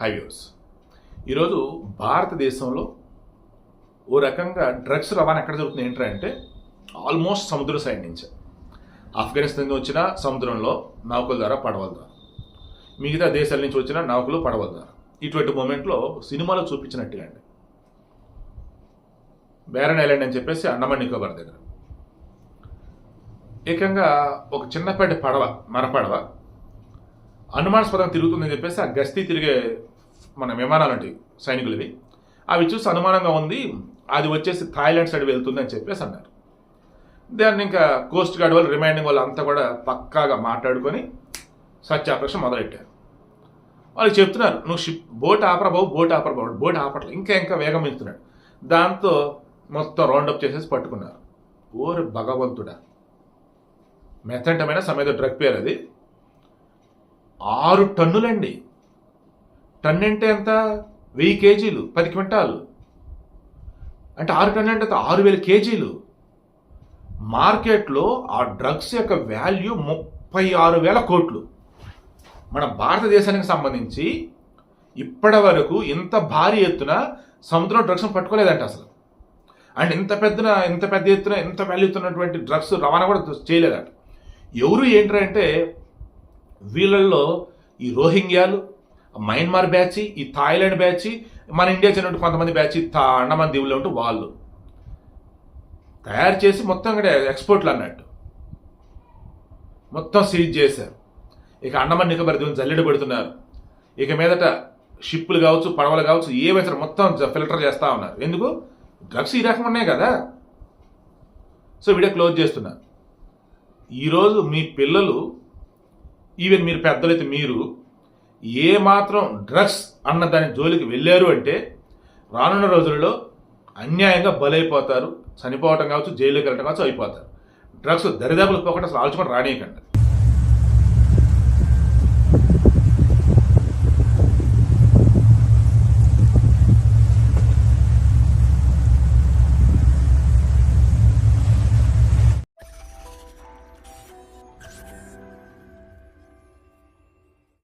Highways. ఈరోజు భారతదేశంలో ఓ రకంగా డ్రగ్స్ రవాణా ఎక్కడ జరుగుతుంది ఏంటంటే ఆల్మోస్ట్ సముద్ర సైడ్ నుంచి. ఆఫ్ఘనిస్తాన్ నుంచి వచ్చిన సముద్రంలో నౌకల ద్వారా పడవల ద్వారా. మిగతా దేశాల నుంచి వచ్చిన నౌకలు పడవల ద్వారా. ఇటువంటి మూమెంట్లో సినిమాలో చూపించినట్టుగా అండి బేరన్ ఐలాండ్ అని చెప్పేసి అండమాన్ నికోబార్ దగ్గర. ఏకంగా ఒక చిన్నపాటి పడవ మన పడవ అనుమానాస్పదంగా తిరుగుతుందని చెప్పేసి ఆ గస్తీ తిరిగే మన విమానాలు సైనికులవి అవి చూసి అనుమానంగా ఉంది అది వచ్చేసి థాయిలాండ్ సైడ్ వెళ్తుంది అని చెప్పేసి అన్నారు. దాన్ని ఇంకా కోస్ట్ గార్డ్ వాళ్ళు రిమైండింగ్ వాళ్ళు అంతా కూడా పక్కాగా మాట్లాడుకొని సత్యాపరేషన్ మొదలెట్టారు. వాళ్ళు చెప్తున్నారు నువ్వు షిప్ బోట్ ఆపరా బాబు బోట్ ఆపరా బాబు బోట్ ఆపట్లేదు ఇంకా ఇంకా వేగం పెంచుతున్నాడు. దాంతో మొత్తం రౌండప్ చేసేసి పట్టుకున్నారు. ఓరి భగవంతుడా. మెథంటమైన సమేత డ్రగ్ పేరు అది. ఆరు టన్నులండి. టన్ అంటే ఎంత? వెయ్యి కేజీలు పది క్వింటాలు. అంటే ఆరు టన్ను అంటే ఆరు వేల కేజీలు. మార్కెట్లో ఆ డ్రగ్స్ యొక్క వాల్యూ ముప్పై ఆరు వేల కోట్లు. మన భారతదేశానికి సంబంధించి ఇప్పటి వరకు ఇంత భారీ ఎత్తున సముద్రం డ్రగ్స్ను పట్టుకోలేదంట అసలు. అండ్ ఇంత పెద్దన ఇంత పెద్ద ఎత్తున ఇంత వాల్యూ ఎత్తున్నటువంటి డ్రగ్స్ రవాణా కూడా చేయలేదట. ఎవరు ఏంటంటే వీళ్ళల్లో ఈ రోహింగ్యాలు మయన్మార్ బ్యాచ్ ఈ థాయిలాండ్ బ్యాచ్ మన ఇండియా చెందిన కొంతమంది బ్యాచ్ అండమాన్ దీవుల్లో ఉంటూ వాళ్ళు. తయారు చేసి మొత్తం ఇక్కడ ఎక్స్పోర్ట్లు అన్నట్టు. మొత్తం సీజ్ చేశారు. ఇక అండమాన్ నికోబార్ దీవులు జల్లెడ పెడుతున్నారు ఇక మీదట షిప్పులు కావచ్చు పడవలు కావచ్చు ఏవైతే మొత్తం ఫిల్టర్ చేస్తూ ఉన్నారు. ఎందుకు? డ్రగ్స్ ఈ రకం ఉన్నాయి కదా. సో వీడియో క్లోజ్ చేస్తున్నారు ఈరోజు మీ పిల్లలు ఈవెన్ మీరు పెద్దలైతే మీరు ఏ మాత్రం డ్రగ్స్ అన్న దాని జోలికి వెళ్ళారు అంటే రానున్న రోజుల్లో అన్యాయంగా బలైపోతారు చనిపోవటం కావచ్చు జైలుకి వెళ్ళటం కావచ్చు అయిపోతారు. డ్రగ్స్ దరిదాపులు పోకుండా అసలు ఆలోచన రానియకండి.